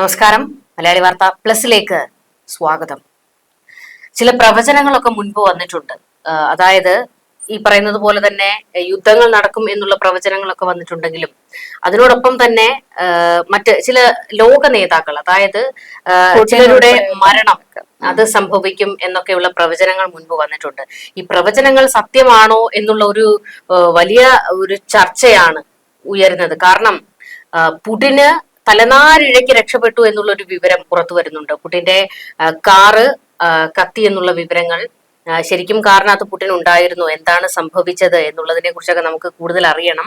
നമസ്കാരം. മലയാളി വാർത്ത പ്ലസിലേക്ക് സ്വാഗതം. ചില പ്രവചനങ്ങളൊക്കെ മുൻപ് വന്നിട്ടുണ്ട്. അതായത് ഈ പറയുന്നത് പോലെ തന്നെ യുദ്ധങ്ങൾ നടക്കും എന്നുള്ള പ്രവചനങ്ങളൊക്കെ വന്നിട്ടുണ്ടെങ്കിലും അതിനോടൊപ്പം തന്നെ മറ്റ് ചില ലോക നേതാക്കൾ അതായത് ചിലരുടെ മരണം അത് സംഭവിക്കും എന്നൊക്കെയുള്ള പ്രവചനങ്ങൾ മുൻപ് വന്നിട്ടുണ്ട്. ഈ പ്രവചനങ്ങൾ സത്യമാണോ എന്നുള്ള ഒരു വലിയ ഒരു ചർച്ചയാണ് ഉയരുന്നത്. കാരണം പുടിന് തലനാരിഴയ്ക്ക് രക്ഷപ്പെട്ടു എന്നുള്ള ഒരു വിവരം പുറത്തു വരുന്നുണ്ട്. പുട്ടിന്റെ കാറ് കത്തി എന്നുള്ള വിവരങ്ങൾ ശരിക്കും കാറിനകത്ത് പുട്ടിൻ ഉണ്ടായിരുന്നു എന്താണ് സംഭവിച്ചത് എന്നുള്ളതിനെ കുറിച്ചൊക്കെ നമുക്ക് കൂടുതൽ അറിയണം.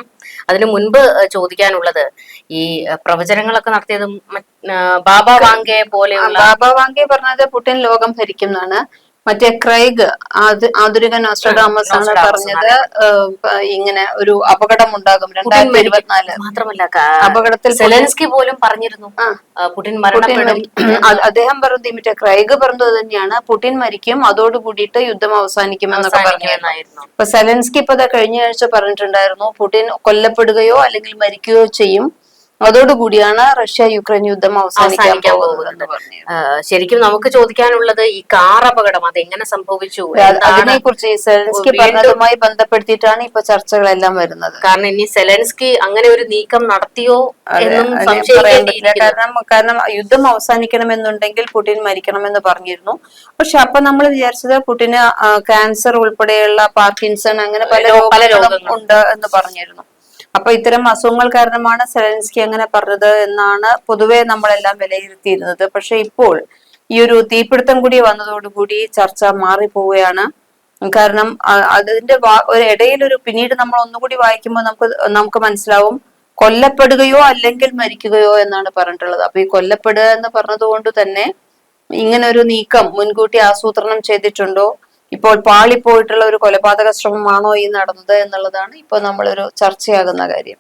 അതിനു മുൻപ് ചോദിക്കാനുള്ളത് ഈ പ്രവചനങ്ങളൊക്കെ നടത്തിയത് ബാബ വാങ്കെ പോലെയുള്ള ബാബ വാങ്കെ പറഞ്ഞത് പുട്ടിൻ ലോകം ഭരിക്കുന്നതാണ്. മറ്റേ ക്രൈഗ് ആധു- ആധുനിക നോസ്ട്രഡാമസ് ആണ്. പറഞ്ഞത് ഇങ്ങനെ ഒരു അപകടം ഉണ്ടാകും രണ്ടായിരത്തി. ഇരുപത്തിനാല്. മാത്രമല്ല അപകടത്തിൽ സെലൻസ്കി പോലും പറഞ്ഞിരുന്നു. പുടിൻ മരണപ്പെടും അദ്ദേഹം പറഞ്ഞു മറ്റേ ക്രൈഗ് പറഞ്ഞത് തന്നെയാണ് പുടിൻ മരിക്കും അതോട് കൂടിയിട്ട് യുദ്ധം അവസാനിക്കും എന്നൊക്കെ പറഞ്ഞായിരുന്നു അപ്പൊ സെലൻസ്കി ഇപ്പൊ കഴിഞ്ഞ ആഴ്ച പറഞ്ഞിട്ടുണ്ടായിരുന്നു പുടിൻ കൊല്ലപ്പെടുകയോ അല്ലെങ്കിൽ മരിക്കുകയോ ചെയ്യും. അതോടുകൂടിയാണ് റഷ്യ യുക്രൈൻ യുദ്ധം അവസാനിക്കാൻ പോകുന്നത് ശരിക്കും നമുക്ക് ചോദിക്കാനുള്ളത് ഈ കാർ അപകടം അത് എങ്ങനെ സംഭവിച്ചു അതിനെ കുറിച്ച് സെലൻസ്കി പറഞ്ഞതുമായി ബന്ധപ്പെടുത്തിയിട്ടാണ് ഇപ്പൊ ചർച്ചകളെല്ലാം വരുന്നത്. കാരണം ഇനി സെലൻസ്കി അങ്ങനെ ഒരു നീക്കം നടത്തിയോ എന്നും കാരണം കാരണം യുദ്ധം അവസാനിക്കണമെന്നുണ്ടെങ്കിൽ പുടിൻ മരിക്കണമെന്ന് പറഞ്ഞിരുന്നു. പക്ഷെ അപ്പൊ നമ്മൾ വിചാരിച്ചത് പുടിന് ക്യാൻസർ ഉൾപ്പെടെയുള്ള പാർക്കിൻസൺ അങ്ങനെ പല പല രോഗങ്ങളും. ഉണ്ട് എന്ന് പറഞ്ഞിരുന്നു. അപ്പൊ ഇത്തരം അസുഖങ്ങൾ കാരണമാണ് സെലൻസ്കി അങ്ങനെ പറഞ്ഞത് എന്നാണ് പൊതുവെ നമ്മളെല്ലാം വിലയിരുത്തിയിരുന്നത്. പക്ഷെ ഇപ്പോൾ ഈ ഒരു തീപിടുത്തം കൂടി വന്നതോടുകൂടി ചർച്ച മാറിപ്പോവുകയാണ് കാരണം അതിന്റെ ഒരു ഇടയിൽ ഒരു പിന്നീട് നമ്മൾ ഒന്നുകൂടി വായിക്കുമ്പോൾ നമുക്ക് നമുക്ക് മനസ്സിലാവും കൊല്ലപ്പെടുകയോ അല്ലെങ്കിൽ മരിക്കുകയോ എന്നാണ് പറഞ്ഞിട്ടുള്ളത്. അപ്പൊ ഈ കൊല്ലപ്പെടുക എന്ന് പറഞ്ഞതുകൊണ്ട് തന്നെ ഇങ്ങനെ ഒരു നീക്കം മുൻകൂട്ടി ആസൂത്രണം ചെയ്തിട്ടുണ്ടോ? ഇപ്പോൾ പാളിപ്പോയിട്ടുള്ള ഒരു കൊലപാതക ശ്രമമാണോ ഈ നടന്നത് എന്നുള്ളതാണ് ഇപ്പോൾ നമ്മളൊരു ചർച്ചയാകുന്ന കാര്യം.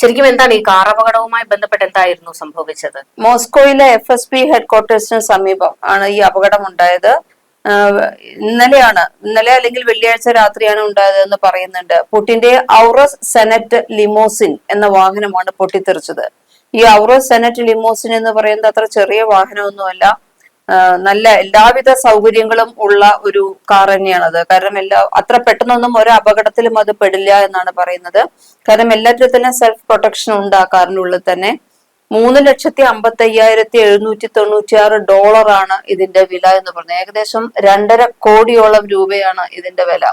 ശരിക്കും എന്താണ് ഈ കാർ അപകടവുമായി ബന്ധപ്പെട്ട് എന്തായിരുന്നു സംഭവിച്ചത്? മോസ്കോയിലെ എഫ് എസ് പി ഹെഡ്ക്വാർട്ടേഴ്സിന് സമീപം ആണ് ഈ അപകടം ഉണ്ടായത്. ഇന്നലെയാണ് ഇന്നലെ അല്ലെങ്കിൽ വെള്ളിയാഴ്ച രാത്രിയാണ് ഉണ്ടായത് എന്ന് പറയുന്നുണ്ട്. പുട്ടിന്റെ ഔറസ് സെനറ്റ് ലിമോസിൻ എന്ന വാഹനമാണ് പൊട്ടിത്തെറിച്ചത്. ഈ ഔറസ് സെനറ്റ് ലിമോസിൻ എന്ന് പറയുന്നത് അത്ര ചെറിയ വാഹനമൊന്നുമല്ല. നല്ല എല്ലാവിധ സൗകര്യങ്ങളും ഉള്ള ഒരു കാർ തന്നെയാണത്. കാരണം എല്ലാ അത്ര പെട്ടെന്നൊന്നും ഒരു അപകടത്തിലും അത് പെടില്ല എന്നാണ് പറയുന്നത്. കാരണം എല്ലാത്തിലും സെൽഫ് പ്രൊട്ടക്ഷൻ ഉണ്ട് ആ കാറിനുള്ളിൽ തന്നെ. മൂന്ന് ലക്ഷത്തി അമ്പത്തി അയ്യായിരത്തി എഴുന്നൂറ്റി തൊണ്ണൂറ്റി ആറ് ഡോളറാണ് ഇതിന്റെ വില എന്ന് പറഞ്ഞത് ഏകദേശം രണ്ടര കോടിയോളം രൂപയാണ് ഇതിന്റെ വില.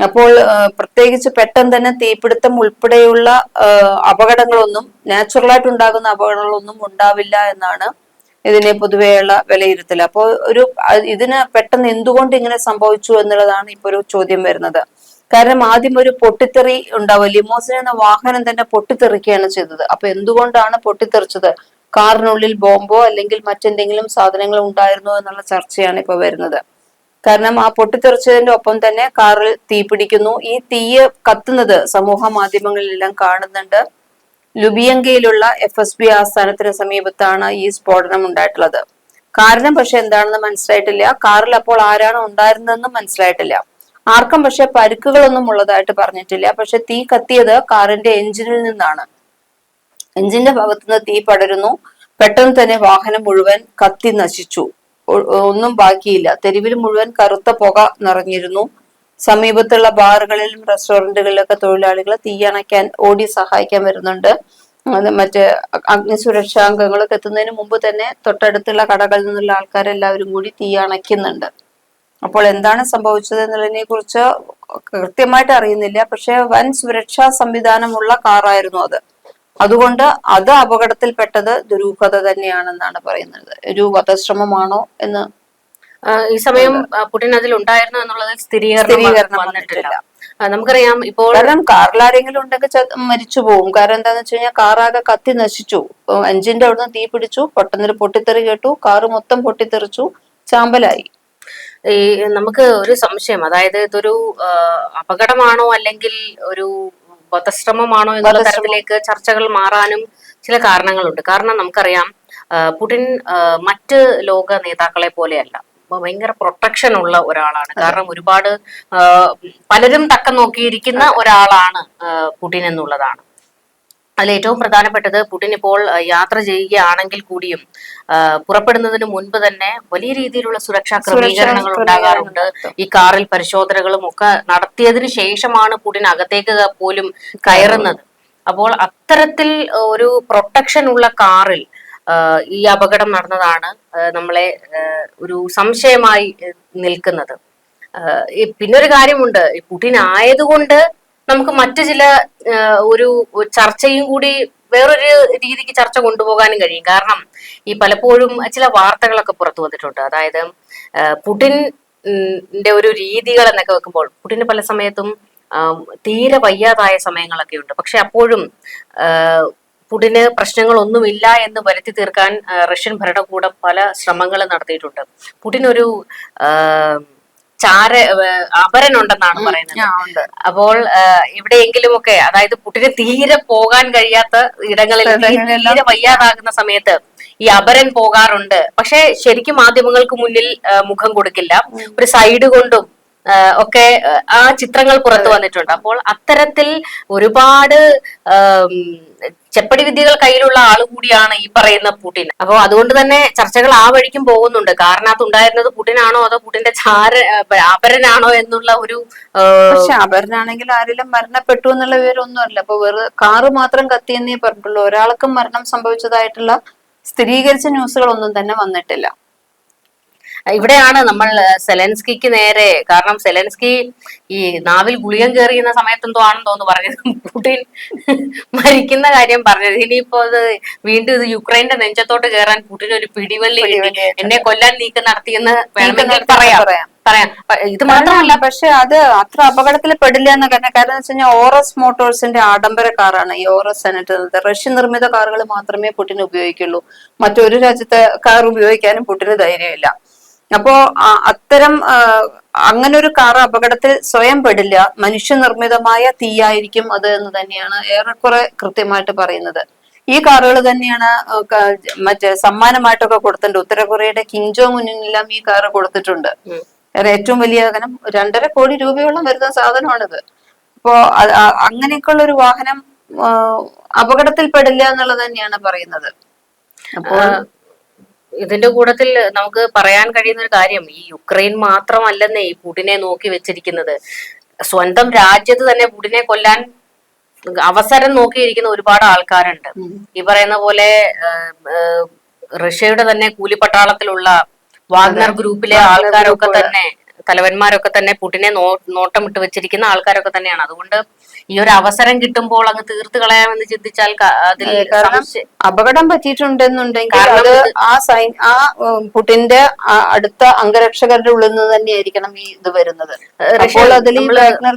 അപ്പോൾ പ്രത്യേകിച്ച് പെട്ടെന്ന് തന്നെ തീപിടുത്തം ഉൾപ്പെടെയുള്ള അപകടങ്ങളൊന്നും നാച്ചുറലായിട്ട് ഉണ്ടാകുന്ന അപകടങ്ങളൊന്നും ഉണ്ടാവില്ല എന്നാണ് ഇതിനെ പൊതുവെയുള്ള വിലയിരുത്തൽ അപ്പോൾ ഒരു ഇതിന് പെട്ടെന്ന് എന്തുകൊണ്ട് ഇങ്ങനെ സംഭവിച്ചു എന്നുള്ളതാണ് ഇപ്പൊ ഒരു ചോദ്യം വരുന്നത്. കാരണം ആദ്യം ഒരു പൊട്ടിത്തെറി ഉണ്ടാവും ലിമോസിൻ എന്ന വാഹനം തന്നെ പൊട്ടിത്തെറിക്കുകയാണ് ചെയ്തത്. അപ്പൊ എന്തുകൊണ്ടാണ് പൊട്ടിത്തെറിച്ചത്? കാറിനുള്ളിൽ ബോംബോ അല്ലെങ്കിൽ മറ്റെന്തെങ്കിലും സാധനങ്ങൾ ഉണ്ടായിരുന്നോ എന്നുള്ള ചർച്ചയാണ് ഇപ്പൊ വരുന്നത്. കാരണം ആ പൊട്ടിത്തെറിച്ചതിന്റെ ഒപ്പം തന്നെ കാറിൽ തീ പിടിക്കുന്നു. ഈ തീയ് കത്തുന്നത് സമൂഹ മാധ്യമങ്ങളിലെല്ലാം കാണുന്നുണ്ട്. ലുബിയങ്കയിലുള്ള എഫ് എസ് ബി ആസ്ഥാനത്തിന് സമീപത്താണ് ഈ സ്ഫോടനം ഉണ്ടായിട്ടുള്ളത്. കാരണം പക്ഷെ എന്താണെന്ന് മനസ്സിലായിട്ടില്ല. കാറിൽ അപ്പോൾ ആരാണ് ഉണ്ടായിരുന്നതെന്നും മനസ്സിലായിട്ടില്ല. ആർക്കും പക്ഷെ പരുക്കുകളൊന്നും ഉള്ളതായിട്ട് പറഞ്ഞിട്ടില്ല. പക്ഷെ തീ കത്തിയത് കാറിന്റെ എഞ്ചിനിൽ നിന്നാണ്. എഞ്ചിന്റെ ഭാഗത്തുനിന്ന് തീ പടരുന്നു. പെട്ടെന്ന് തന്നെ വാഹനം മുഴുവൻ കത്തി നശിച്ചു. ഒന്നും ബാക്കിയില്ല. തെരുവിൽ മുഴുവൻ കറുത്ത പുക നിറഞ്ഞിരുന്നു. സമീപത്തുള്ള ബാറുകളിലും റെസ്റ്റോറന്റുകളിലൊക്കെ തൊഴിലാളികൾ തീയണയ്ക്കാൻ ഓടി സഹായിക്കാൻ വരുന്നുണ്ട്. മറ്റ് അഗ്നി സുരക്ഷാംഗങ്ങളൊക്കെ എത്തുന്നതിന് മുമ്പ് തന്നെ തൊട്ടടുത്തുള്ള കടകളിൽ നിന്നുള്ള ആൾക്കാരെല്ലാവരും കൂടി തീ അണയ്ക്കുന്നുണ്ട് അപ്പോൾ എന്താണ് സംഭവിച്ചത് എന്നുള്ളതിനെ കുറിച്ച് കൃത്യമായിട്ട് അറിയുന്നില്ല. പക്ഷെ വൻ സുരക്ഷാ സംവിധാനമുള്ള കാറായിരുന്നു അത്. അതുകൊണ്ട് അത് അപകടത്തിൽപ്പെട്ടത് ദുരൂഹത തന്നെയാണെന്നാണ് പറയുന്നത്. ഒരു വധശ്രമമാണോ എന്ന് ഈ സമയം പുടിൻ അതിൽ ഉണ്ടായിരുന്നു എന്നുള്ളത് സ്ഥിരീകരണം വന്നിട്ടില്ല. നമുക്കറിയാം ഇപ്പോൾ കാരണം കാറിൽ ആരെങ്കിലും ഉണ്ടെങ്കിൽ മരിച്ചു പോകും കാരണം എന്താന്ന് വെച്ച് കഴിഞ്ഞാൽ കാറാകെ കത്തി നശിച്ചു. എഞ്ചിന്റെ അവിടുന്ന് തീ പിടിച്ചു പെട്ടെന്നൊരു പൊട്ടിത്തെറി കേട്ടു കാറ് മൊത്തം പൊട്ടിത്തെറിച്ചു ചാമ്പലായി. ഈ നമുക്ക് ഒരു സംശയം അതായത് ഇതൊരു അപകടമാണോ അല്ലെങ്കിൽ ഒരു വധശ്രമമാണോ എന്നുള്ള. തരത്തിലേക്ക് ചർച്ചകൾ മാറാനും ചില കാരണങ്ങളുണ്ട്. കാരണം നമുക്കറിയാം പുടിൻ മറ്റ് ലോക നേതാക്കളെ പോലെയല്ല. ഭയങ്കര പ്രൊട്ടക്ഷൻ ഉള്ള ഒരാളാണ്. കാരണം ഒരുപാട് പലരും തക്ക നോക്കിയിരിക്കുന്ന ഒരാളാണ് പുടിൻ എന്നുള്ളതാണ്. അതിൽ ഏറ്റവും പ്രധാനപ്പെട്ടത് പുടിൻ ഇപ്പോൾ യാത്ര ചെയ്യുകയാണെങ്കിൽ കൂടിയും പുറപ്പെടുന്നതിന് മുൻപ് തന്നെ വലിയ രീതിയിലുള്ള സുരക്ഷാ ക്രമീകരണങ്ങൾ ഉണ്ടാകാറുണ്ട്. ഈ കാറിൽ പരിശോധനകളും ഒക്കെ നടത്തിയതിന് ശേഷമാണ് പുടിൻ അകത്തേക്ക് പോലും കയറുന്നത്. അപ്പോൾ അത്തരത്തിൽ ഒരു പ്രൊട്ടക്ഷൻ ഉള്ള കാറിൽ ഈ അപകടം നടന്നതാണ് നമ്മളെ ഒരു സംശയമായി നിൽക്കുന്നത്. പിന്നെ ഒരു കാര്യമുണ്ട് പുടിൻ ആയതുകൊണ്ട് നമുക്ക് മറ്റു ചില ഒരു ചർച്ചയും കൂടി വേറൊരു രീതിക്ക് ചർച്ച കൊണ്ടുപോകാനും കഴിയും. കാരണം ഈ പലപ്പോഴും ചില വാർത്തകളൊക്കെ പുറത്തു വന്നിട്ടുണ്ട്. അതായത് പുടിൻ ഒരു രീതികൾ എന്നൊക്കെ വെക്കുമ്പോൾ പുടിന് പല സമയത്തും തീരെ വയ്യാതായ സമയങ്ങളൊക്കെ ഉണ്ട് പക്ഷെ അപ്പോഴും പുടിന് പ്രശ്നങ്ങളൊന്നുമില്ല എന്ന് വരുത്തി തീർക്കാൻ റഷ്യൻ ഭരണകൂടം പല ശ്രമങ്ങളും നടത്തിയിട്ടുണ്ട്. പുടിൻ ഒരു ചാര അപരനുണ്ടെന്നാണ് പറയുന്നത്. അപ്പോൾ എവിടെയെങ്കിലും ഒക്കെ അതായത് പുട്ടിന് തീരെ പോകാൻ കഴിയാത്ത ഇടങ്ങളിൽ തീരെ വയ്യാതാകുന്ന സമയത്ത് ഈ അപരൻ പോകാറുണ്ട്. പക്ഷെ ശരിക്കും മാധ്യമങ്ങൾക്ക് മുന്നിൽ മുഖം കൊടുക്കില്ല. ഒരു സൈഡ് കൊണ്ടും ഒക്കെ ആ, ചിത്രങ്ങൾ പുറത്തു വന്നിട്ടുണ്ട്. അപ്പോൾ അത്തരത്തിൽ ഒരുപാട് ചെപ്പടി വിദ്യകൾ കയ്യിലുള്ള ആൾ കൂടിയാണ് ഈ പറയുന്ന പുടിൻ. അപ്പോൾ അതുകൊണ്ട് തന്നെ ചർച്ചകൾ ആ വഴിക്കും പോകുന്നുണ്ട്. കാരണത്ത് ഉണ്ടായിരുന്നത് പുടിനാണോ അതോ പുടിന്റെ ചാര അപരനാണോ എന്നുള്ള ഒരു പക്ഷെ അപരനാണെങ്കിൽ ആരെങ്കിലും മരണപ്പെട്ടു എന്നുള്ള വിവരമൊന്നും അല്ല. അപ്പൊ വെറുതെ കാറ് മാത്രം കത്തിയെന്നേ പറഞ്ഞിട്ടുള്ളൂ. ഒരാൾക്കും മരണം സംഭവിച്ചതായിട്ടുള്ള സ്ഥിരീകരിച്ച ന്യൂസുകളൊന്നും തന്നെ വന്നിട്ടില്ല. ഇവിടെയാണ് നമ്മൾ സെലൻസ്കിക്ക് നേരെ. കാരണം സെലൻസ്കി ഈ നാവിൽ ഗുളികം കയറിയുന്ന സമയത്ത് എന്തോ ആണെന്ന് തോന്നുന്നു പറഞ്ഞത്. പുടിൻ മരിക്കുന്ന കാര്യം പറഞ്ഞത്. ഇനിയിപ്പോ അത് വീണ്ടും ഇത് യുക്രൈന്റെ നെഞ്ചത്തോട്ട് കയറാൻ പുടിൻ ഒരു പിടിവള്ളി കിട്ടി. എന്നെ കൊല്ലാൻ നീക്കം നടത്തിയെന്ന് വേണമെങ്കിൽ പറയാം. ഇത് മാത്രമല്ല പക്ഷെ അത് അത്ര അപകടത്തിൽ പെടില്ല എന്ന് കാരണം കാരണം വെച്ച് കഴിഞ്ഞാൽ ഓറസ് മോട്ടോഴ്സിന്റെ ആഡംബര കാറാണ് ഈ ഓറസ് സെനറ്റ് റഷ്യൻ നിർമ്മിത കാറുകൾ മാത്രമേ പുട്ടിന് ഉപയോഗിക്കുള്ളൂ. മറ്റൊരു രാജ്യത്തെ കാർ ഉപയോഗിക്കാനും പുടിന് ധൈര്യമില്ല. അപ്പോ അത്തരം അങ്ങനെ ഒരു കാർ അപകടത്തിൽ സ്വയം പെടില്ല. മനുഷ്യനിർമ്മിതമായ തീയായിരിക്കും അത് എന്ന് തന്നെയാണ് ഏറെക്കുറെ കൃത്യമായിട്ട് പറയുന്നത്. ഈ കാറുകൾ തന്നെയാണ് മറ്റേ സമ്മാനമായിട്ടൊക്കെ കൊടുത്തിട്ടുണ്ട്. ഉത്തര കൊറിയയുടെ കിങ്ജോ ജോങ് ഈ കാറ് കൊടുത്തിട്ടുണ്ട്. ഏറ്റവും വലിയ കാരണം രണ്ടര കോടി രൂപയോളം വരുന്ന സാധനമാണിത്. അപ്പോ അങ്ങനെയൊക്കെയുള്ള ഒരു വാഹനം അപകടത്തിൽ അപകടത്തിൽപ്പെടില്ല എന്നുള്ളത് തന്നെയാണ് പറയുന്നത്. അപ്പോൾ ഇതിന്റെ കൂട്ടത്തിൽ നമുക്ക് പറയാൻ കഴിയുന്ന ഒരു കാര്യം ഈ യുക്രൈൻ മാത്രമല്ലെന്നേ ഈ പുടിനെ നോക്കി വെച്ചിരിക്കുന്നത്. സ്വന്തം രാജ്യത്ത് തന്നെ പുടിനെ കൊല്ലാൻ അവസരം നോക്കിയിരിക്കുന്ന ഒരുപാട് ആൾക്കാരുണ്ട്. ഈ പറയുന്ന പോലെ റഷ്യയുടെ തന്നെ കൂലിപ്പട്ടാളത്തിലുള്ള വാഗ്നർ ഗ്രൂപ്പിലെ ആൾക്കാരൊക്കെ തന്നെ തലവന്മാരൊക്കെ തന്നെ പുടിനെ നോട്ടമിട്ട് വെച്ചിരിക്കുന്ന ആൾക്കാരൊക്കെ തന്നെയാണ്. അതുകൊണ്ട് ഈ ഒരു അവസരം കിട്ടുമ്പോൾ അങ്ങ് തീർത്ത് കളയാമെന്ന് ചിന്തിച്ചാൽ അതിൽ അപകടം പറ്റിയിട്ടുണ്ടെന്നുണ്ടെങ്കിൽ അത് ആ സൈൻ ആ പുടിന്റെ അടുത്ത അംഗരക്ഷകരുടെ ഉള്ളിൽ നിന്ന് തന്നെയായിരിക്കണം ഈ ഇത് വരുന്നത്. അപ്പോൾ അതിൽ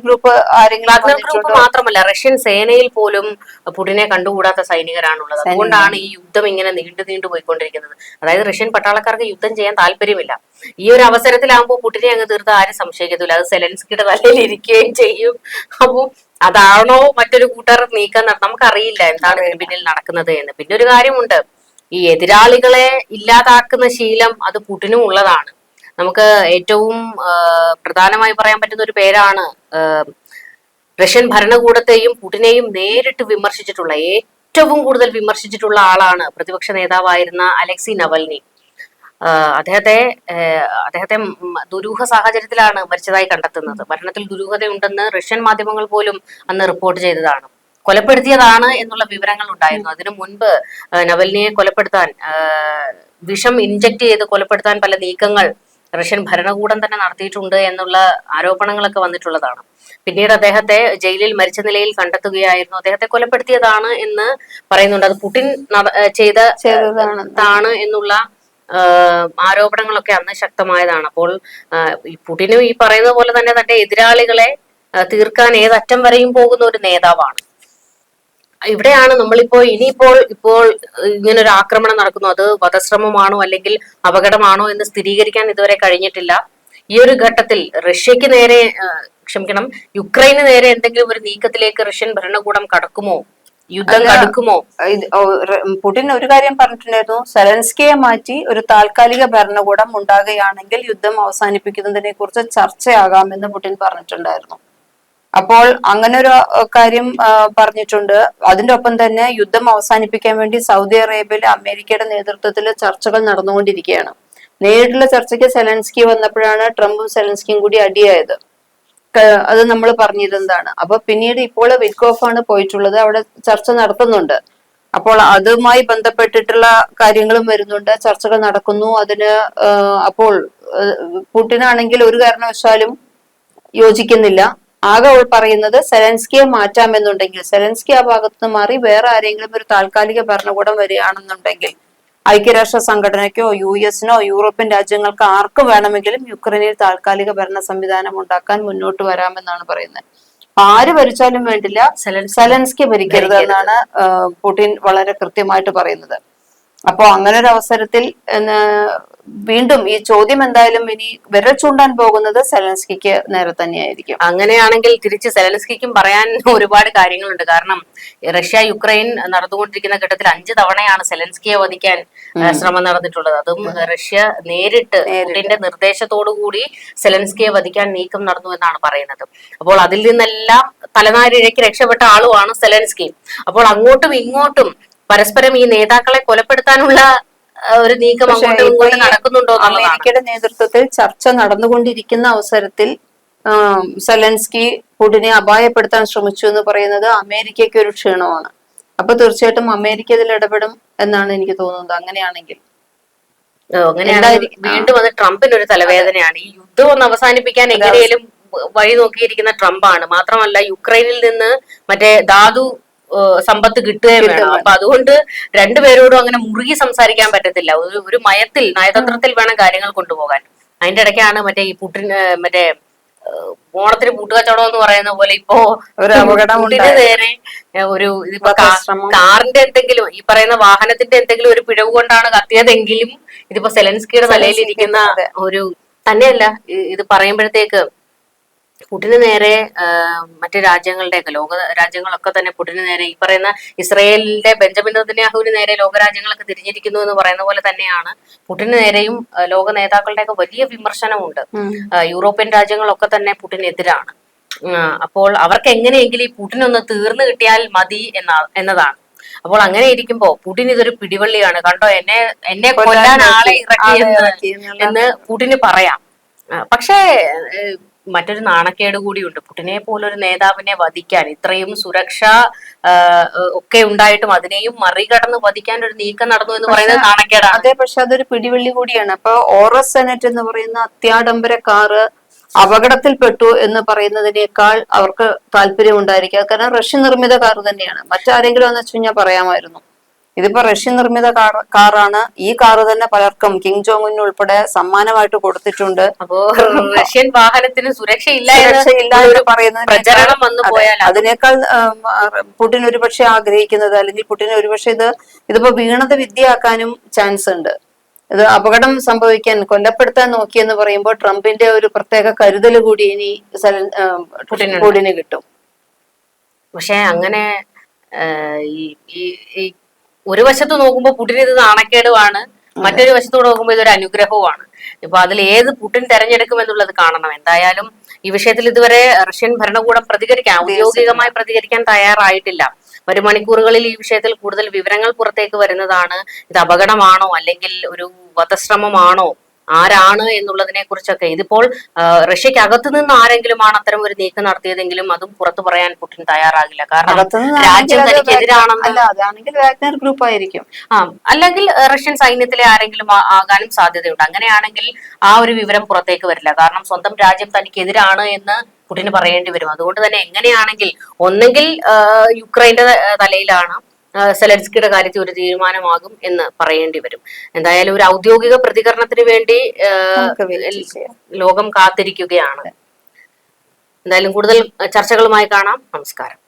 ഗ്രൂപ്പ് ആരെങ്കിലും ഗ്രൂപ്പ് മാത്രമല്ല റഷ്യൻ സേനയിൽ പോലും പുടിനെ കണ്ടുകൂടാത്ത സൈനികരാണുള്ളത്. അതുകൊണ്ടാണ് ഈ യുദ്ധം ഇങ്ങനെ നീണ്ടു നീണ്ടു പോയിക്കൊണ്ടിരിക്കുന്നത്. അതായത് റഷ്യൻ പട്ടാളക്കാർക്ക് യുദ്ധം ചെയ്യാൻ താല്പര്യമില്ല. ഈ ഒരു അവസരത്തിലാകുമ്പോൾ പുടിനെ അങ്ങ് തീർത്ത് ആരും സംശയിക്കത്തില്ല. അത് സെലൻസ്കിയുടെ തലയിൽ ഇരിക്കുകയും ചെയ്യും. അപ്പോൾ അതാണോ മറ്റൊരു കൂട്ടർ നീക്കം നമുക്കറിയില്ല എന്താണ് ഇതിന് പിന്നിൽ നടക്കുന്നത് എന്ന്. പിന്നെ ഒരു കാര്യമുണ്ട്. ഈ എതിരാളികളെ ഇല്ലാതാക്കുന്ന ശീലം അത് പുട്ടിനും ഉള്ളതാണ്. നമുക്ക് ഏറ്റവും പ്രധാനമായി പറയാൻ പറ്റുന്ന ഒരു പേരാണ് റഷ്യൻ ഭരണകൂടത്തെയും പുടിനെയും നേരിട്ട് വിമർശിച്ചിട്ടുള്ള ഏറ്റവും കൂടുതൽ വിമർശിച്ചിട്ടുള്ള ആളാണ് പ്രതിപക്ഷ നേതാവായിരുന്ന അലക്സി നവൽനി. അദ്ദേഹത്തെ അദ്ദേഹത്തെ ദുരൂഹ സാഹചര്യത്തിലാണ് മരിച്ചതായി കണ്ടെത്തുന്നത്. മരണത്തിൽ ദുരൂഹതയുണ്ടെന്ന് റഷ്യൻ മാധ്യമങ്ങൾ പോലും അന്ന് റിപ്പോർട്ട് ചെയ്തതാണ്. കൊലപ്പെടുത്തിയതാണ് എന്നുള്ള വിവരങ്ങൾ ഉണ്ടായിരുന്നു. അതിനു മുൻപ് നവലിനിയെ കൊലപ്പെടുത്താൻ വിഷം ഇൻജക്ട് ചെയ്ത് കൊലപ്പെടുത്താൻ പല നീക്കങ്ങൾ റഷ്യൻ ഭരണകൂടം തന്നെ നടത്തിയിട്ടുണ്ട് എന്നുള്ള ആരോപണങ്ങളൊക്കെ വന്നിട്ടുള്ളതാണ്. പിന്നീട് അദ്ദേഹത്തെ ജയിലിൽ മരിച്ച നിലയിൽ കണ്ടെത്തുകയായിരുന്നു. അദ്ദേഹത്തെ കൊലപ്പെടുത്തിയതാണ് എന്ന് പറയുന്നുണ്ട്. അത് പുടിൻ ചെയ്ത ചെയ്തതാണ്. താണ് എന്നുള്ള ആരോപണങ്ങളൊക്കെ അന്ന് ശക്തമായതാണ്. അപ്പോൾ പുടിനും ഈ പറയുന്ന പോലെ തന്നെ തന്റെ എതിരാളികളെ തീർക്കാൻ ഏതറ്റം വരെയും പോകുന്ന ഒരു നേതാവാണ്. ഇവിടെയാണ് നമ്മളിപ്പോ ഇനിയിപ്പോൾ ഇപ്പോൾ ഇങ്ങനെ ഒരു ആക്രമണം നടക്കുന്നു. അത് വധശ്രമമാണോ അല്ലെങ്കിൽ അപകടമാണോ എന്ന് സ്ഥിരീകരിക്കാൻ ഇതുവരെ കഴിഞ്ഞിട്ടില്ല. ഈ ഒരു ഘട്ടത്തിൽ റഷ്യക്ക് നേരെ ക്ഷമിക്കണം യുക്രൈന് നേരെ എന്തെങ്കിലും ഒരു നീക്കത്തിലേക്ക് റഷ്യൻ ഭരണകൂടം കടക്കുമോ? യുദ്ധം കടുക്കുമോ? പുടിൻ ഒരു കാര്യം പറഞ്ഞിട്ടുണ്ടായിരുന്നു. സെലൻസ്കിയെ മാറ്റി ഒരു താൽക്കാലിക ഭരണകൂടം ഉണ്ടാകുകയാണെങ്കിൽ യുദ്ധം അവസാനിപ്പിക്കുന്നതിനെ കുറിച്ച് ചർച്ചയാകാമെന്ന് പുടിൻ പറഞ്ഞിട്ടുണ്ടായിരുന്നു. അപ്പോൾ അങ്ങനെ ഒരു കാര്യം പറഞ്ഞിട്ടുണ്ട്. അതിന്റെ ഒപ്പം തന്നെ യുദ്ധം അവസാനിപ്പിക്കാൻ വേണ്ടി സൗദി അറേബ്യയിലെ അമേരിക്കയുടെ നേതൃത്വത്തിൽ ചർച്ചകൾ നടന്നുകൊണ്ടിരിക്കുകയാണ്. നേരിട്ടുള്ള ചർച്ചയ്ക്ക് സെലൻസ്കി വന്നപ്പോഴാണ് ട്രംപും സെലൻസ്കിയും കൂടി അടിയായത്. അത് നമ്മൾ പറഞ്ഞിരുന്നതാണ്. അപ്പൊ പിന്നീട് ഇപ്പോൾ വിറ്റ്കോഫ് ആണ് പോയിട്ടുള്ളത് അവിടെ ചർച്ച നടത്തുന്നുണ്ട്. അപ്പോൾ അതുമായി ബന്ധപ്പെട്ടിട്ടുള്ള കാര്യങ്ങളും വരുന്നുണ്ട് ചർച്ചകൾ നടക്കുന്നു. അതിന് അപ്പോൾ പുട്ടിനാണെങ്കിൽ ഒരു കാരണവശാലും യോജിക്കുന്നില്ല. ആകെ പറയുന്നത് സെലൻസ്കിയെ മാറ്റാമെന്നുണ്ടെങ്കിൽ സെലൻസ്കി ആ ഭാഗത്ത് നിന്ന് മാറി വേറെ ആരെങ്കിലും ഒരു താൽക്കാലിക ഭരണകൂടം വരികയാണെന്നുണ്ടെങ്കിൽ ഐക്യരാഷ്ട്ര സംഘടനയ്ക്കോ യു എസിനോ യൂറോപ്യൻ രാജ്യങ്ങൾക്ക് ആർക്കും വേണമെങ്കിലും യുക്രൈനിൽ താൽക്കാലിക ഭരണ സംവിധാനം ഉണ്ടാക്കാൻ മുന്നോട്ട് വരാമെന്നാണ് പറയുന്നത്. ആര് ഭരിച്ചാലും വേണ്ടില്ല സെലൻസ്കി ഭരിക്കരുത് എന്നാണ് പുടിൻ വളരെ കൃത്യമായിട്ട് പറയുന്നത്. അപ്പോ അങ്ങനെ ഒരു അവസരത്തിൽ വീണ്ടും ഈ ചോദ്യം എന്തായാലും ഇനി വിരൽ ചൂണ്ടാൻ പോകുന്നത് സെലൻസ്കിക്ക് നേരെ തന്നെയായിരിക്കും. അങ്ങനെയാണെങ്കിൽ തിരിച്ച് സെലൻസ്കിക്കും പറയാൻ ഒരുപാട് കാര്യങ്ങളുണ്ട്. കാരണം റഷ്യ യുക്രൈൻ നടന്നുകൊണ്ടിരിക്കുന്ന ഘട്ടത്തിൽ അഞ്ച് തവണയാണ് സെലൻസ്കിയെ വധിക്കാൻ ശ്രമം നടന്നിട്ടുള്ളത്. അതും റഷ്യ നേരിട്ട്. പുടിന്റെ നിർദ്ദേശത്തോടു കൂടി സെലൻസ്കിയെ വധിക്കാൻ നീക്കം നടന്നു എന്നാണ് പറയുന്നത്. അപ്പോൾ അതിൽ നിന്നെല്ലാം തലനാരിഴയ്ക്ക് രക്ഷപ്പെട്ട ആളുമാണ് സെലൻസ്കി. അപ്പോൾ അങ്ങോട്ടും ഇങ്ങോട്ടും പരസ്പരം ഈ നേതാക്കളെ കൊലപ്പെടുത്താനുള്ള ഒരു നീക്കം പക്ഷേ അങ്ങോട്ടും ഇങ്ങോട്ടും നടക്കുന്നുണ്ടോ അമേരിക്കയുടെ നേതൃത്വത്തിൽ ചർച്ച നടന്നുകൊണ്ടിരിക്കുന്ന അവസരത്തിൽ സലൻസ്കി പുടിനെ അപായപ്പെടുത്താൻ ശ്രമിച്ചു എന്ന് പറയുന്നത് അമേരിക്കയ്ക്ക് ഒരു ക്ഷീണമാണ്. അപ്പൊ തീർച്ചയായിട്ടും അമേരിക്ക ഇതിൽ ഇടപെടും എന്നാണ് എനിക്ക് തോന്നുന്നത്. അങ്ങനെയാണെങ്കിൽ അങ്ങനെയാണെങ്കിൽ വീണ്ടും അത് ട്രംപിന് ഒരു തലവേദനയാണ്. ഈ യുദ്ധം ഒന്ന് അവസാനിപ്പിക്കാൻ എങ്ങനെയും വഴി നോക്കിയിരിക്കുന്ന ട്രംപാണ്. മാത്രമല്ല യുക്രൈനിൽ നിന്ന് മറ്റേ ധാതു സമ്പത്ത് കിട്ടുകയും വേണം. അപ്പൊ അതുകൊണ്ട് രണ്ടുപേരോടും അങ്ങനെ മുറുകി സംസാരിക്കാൻ പറ്റത്തില്ല. ഒരു ഒരു മയത്തിൽ നയതന്ത്രത്തിൽ വേണം കാര്യങ്ങൾ കൊണ്ടുപോകാൻ. അതിന്റെ ഇടയ്ക്കാണ് മറ്റേ ഈ പുട്ടിന് മറ്റേ ഓണത്തിന് പൂട്ടുകച്ചവടം എന്ന് പറയുന്ന പോലെ ഇപ്പോ പുട്ടിന് നേരെ ഒരു ഇതിപ്പോ കാറിന്റെ എന്തെങ്കിലും ഈ പറയുന്ന വാഹനത്തിന്റെ എന്തെങ്കിലും ഒരു പിഴവ് കൊണ്ടാണ് കത്തിയതെങ്കിലും ഇതിപ്പോ സെലൻസ്കിയുടെ തലയിൽ ഇരിക്കുന്ന ഒരു തന്നെയല്ല ഇത് പറയുമ്പോഴത്തേക്ക് പുടിന് നേരെ മറ്റു രാജ്യങ്ങളുടെയൊക്കെ ലോക രാജ്യങ്ങളൊക്കെ തന്നെ പുടിന് നേരെ ഈ പറയുന്ന ഇസ്രയേലിന്റെ ബെഞ്ചമിൻ നെതന്യാഹുവിന് നേരെ ലോകരാജ്യങ്ങളൊക്കെ തിരിഞ്ഞിരിക്കുന്നു എന്ന് പറയുന്ന പോലെ തന്നെയാണ് പുടിന് നേരെയും ലോക നേതാക്കളുടെയൊക്കെ വലിയ വിമർശനമുണ്ട്. യൂറോപ്യൻ രാജ്യങ്ങളൊക്കെ തന്നെ പുടിനെതിരാണ് അപ്പോൾ അവർക്ക് എങ്ങനെയെങ്കിലും ഈ പുടിനൊന്ന് തീർന്നു കിട്ടിയാൽ മതി എന്നാ എന്നതാണ്. അപ്പോൾ അങ്ങനെ ഇരിക്കുമ്പോ പുടിൻ ഇതൊരു പിടിവള്ളിയാണ്. കണ്ടോ? എന്നെ എന്നെ കൊല്ലാൻ ആളെ ഇറക്കി എന്ന് പുടിന് പറയാം. പക്ഷേ മറ്റൊരു നാണക്കേട് കൂടിയുണ്ട്. പുടിനെ പോലൊരു നേതാവിനെ വധിക്കാൻ ഇത്രയും സുരക്ഷ ഒക്കെ ഉണ്ടായിട്ടും അതിനെയും മറികടന്ന് വധിക്കാൻ ഒരു നീക്കം നടന്നു എന്ന് പറയുന്നത് നാണക്കേടാണ്. അതെ പക്ഷെ അതൊരു പിടിവെള്ളി കൂടിയാണ്. അപ്പൊ ഓറസ് സെനറ്റ് എന്ന് പറയുന്ന അത്യാഡംബര കാറ് അപകടത്തിൽപ്പെട്ടു എന്ന് പറയുന്നതിനേക്കാൾ അവർക്ക് താല്പര്യം ഉണ്ടായിരിക്കുക കാരണം റഷ്യൻ നിർമ്മിത കാർ തന്നെയാണ്. മറ്റാരെങ്കിലും എന്ന് വെച്ച് കഴിഞ്ഞാൽ പറയാമായിരുന്നു. ഇതിപ്പോ റഷ്യൻ നിർമ്മിത കാർ കാറാണ്. ഈ കാറ് തന്നെ പലർക്കും കിങ് ജോങ്ങിന് ഉൾപ്പെടെ സമ്മാനമായിട്ട് കൊടുത്തിട്ടുണ്ട്. അപ്പോ റഷ്യൻ വാഹനത്തിന് സുരക്ഷയില്ല സുരക്ഷയില്ല എന്ന് പറയുന്നത് വന്നു പോയാൽ അതിനേക്കാൾ പുടിൻ ഒരുപക്ഷെ ആഗ്രഹിക്കുന്നത് അല്ലെങ്കിൽ പുടിൻ ഒരുപക്ഷെ ഇത് ഇതിപ്പോ വീണത് വിദ്യയാക്കാനും ചാൻസ് ഉണ്ട്. ഇത് അപകടം സംഭവിക്കാൻ കൊല്ലപ്പെടുത്താൻ നോക്കിയെന്ന് പറയുമ്പോൾ ട്രംപിന്റെ ഒരു പ്രത്യേക കരുതൽ കൂടി ഇനി പുടിന് കിട്ടും. പക്ഷെ അങ്ങനെ ഈ ഒരു വശത്ത് നോക്കുമ്പോൾ പുടിൻ ഇത് നാണക്കേടുമാണ് മറ്റൊരു വശത്തോട് നോക്കുമ്പോൾ ഇതൊരു അനുഗ്രഹവുമാണ്. ഇപ്പൊ അതിൽ ഏത് പുടിൻ തെരഞ്ഞെടുക്കും എന്നുള്ളത് കാണണം. എന്തായാലും ഈ വിഷയത്തിൽ ഇതുവരെ റഷ്യൻ ഭരണകൂടം പ്രതികരിക്കാൻ ഔദ്യോഗികമായി പ്രതികരിക്കാൻ തയ്യാറായിട്ടില്ല. വരും മണിക്കൂറുകളിൽ ഈ വിഷയത്തിൽ കൂടുതൽ വിവരങ്ങൾ പുറത്തേക്ക് വരുന്നതാണ്. ഇത് അപകടമാണോ അല്ലെങ്കിൽ ഒരു വധശ്രമമാണോ ആരാണ് എന്നുള്ളതിനെ കുറിച്ചൊക്കെ. ഇതിപ്പോൾ റഷ്യക്ക് അകത്തു നിന്ന് ആരെങ്കിലുമാണ് അത്തരം ഒരു നീക്കം നടത്തിയതെങ്കിലും അതും പുറത്തു പറയാൻ പുടിൻ തയ്യാറാകില്ല. കാരണം രാജ്യം തനിക്ക് എതിരാണെന്ന് വാഗ്നർ ഗ്രൂപ്പ് ആയിരിക്കും. ആ അല്ലെങ്കിൽ റഷ്യൻ സൈന്യത്തിലെ ആരെങ്കിലും ആകാനും സാധ്യതയുണ്ട്. അങ്ങനെയാണെങ്കിൽ ആ ഒരു വിവരം പുറത്തേക്ക് വരില്ല. കാരണം സ്വന്തം രാജ്യം തനിക്ക് തനിക്കെതിരാണ് എന്ന് പുടിന് പറയേണ്ടി വരും. അതുകൊണ്ട് തന്നെ എങ്ങനെയാണെങ്കിൽ ഒന്നെങ്കിൽ യുക്രൈന്റെ തലയിലാണ് സെലൻസ്കിയുടെ കാര്യത്തിൽ ഒരു തീരുമാനമാകും എന്ന് പറയേണ്ടി വരും. എന്തായാലും ഒരു ഔദ്യോഗിക പ്രതികരണത്തിന് വേണ്ടി. ലോകം കാത്തിരിക്കുകയാണ്. എന്തായാലും കൂടുതൽ ചർച്ചകളുമായി കാണാം. നമസ്കാരം.